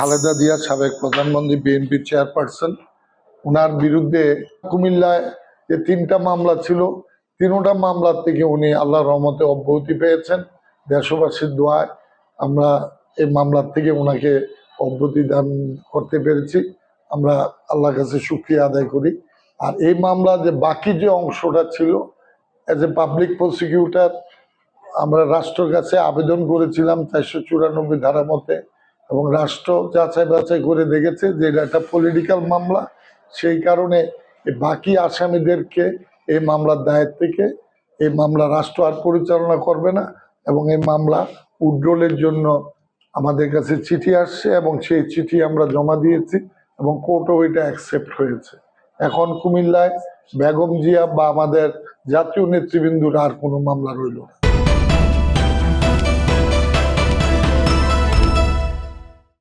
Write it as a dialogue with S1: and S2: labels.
S1: খালেদা জিয়া সাবেক প্রধানমন্ত্রী BNP chairperson. ওনার বিরুদ্ধে কুমিল্লায় যে তিনটা মামলা ছিল, তিনোটা মামলার থেকে উনি আল্লাহ রহমতে অব্যাহতি পেয়েছেন। দেশবাসীর দোয়ায় আমরা এই মামলার থেকে ওনাকে অব্যাহতি দান করতে পেরেছি। আমরা আল্লাহর কাছে সুক্রিয়া আদায় করি। আর এই মামলা যে বাকি যে অংশটা ছিল অ্যাজ এ পাবলিক প্রসিকিউটর আমরা রাষ্ট্রের কাছে আবেদন করেছিলাম চারশো চুরানব্বই ধারা মতে। এবং রাষ্ট্র যাচাই বাছাই করে দেখেছে যে এটা একটা পলিটিক্যাল মামলা। সেই কারণে বাকি আসামিদেরকে এই মামলার দায়ের থেকে এই মামলা রাষ্ট্র আর পরিচালনা করবে না এবং এই মামলা উড্রোলের জন্য আমাদের কাছে চিঠি আসছে এবং সেই চিঠি আমরা জমা দিয়েছি এবং কোর্টও এটা অ্যাকসেপ্ট হয়েছে। এখন কুমিল্লায় বেগম জিয়া বা আমাদের জাতীয় নেতৃবৃন্দুর আর কোনো মামলা রইল না।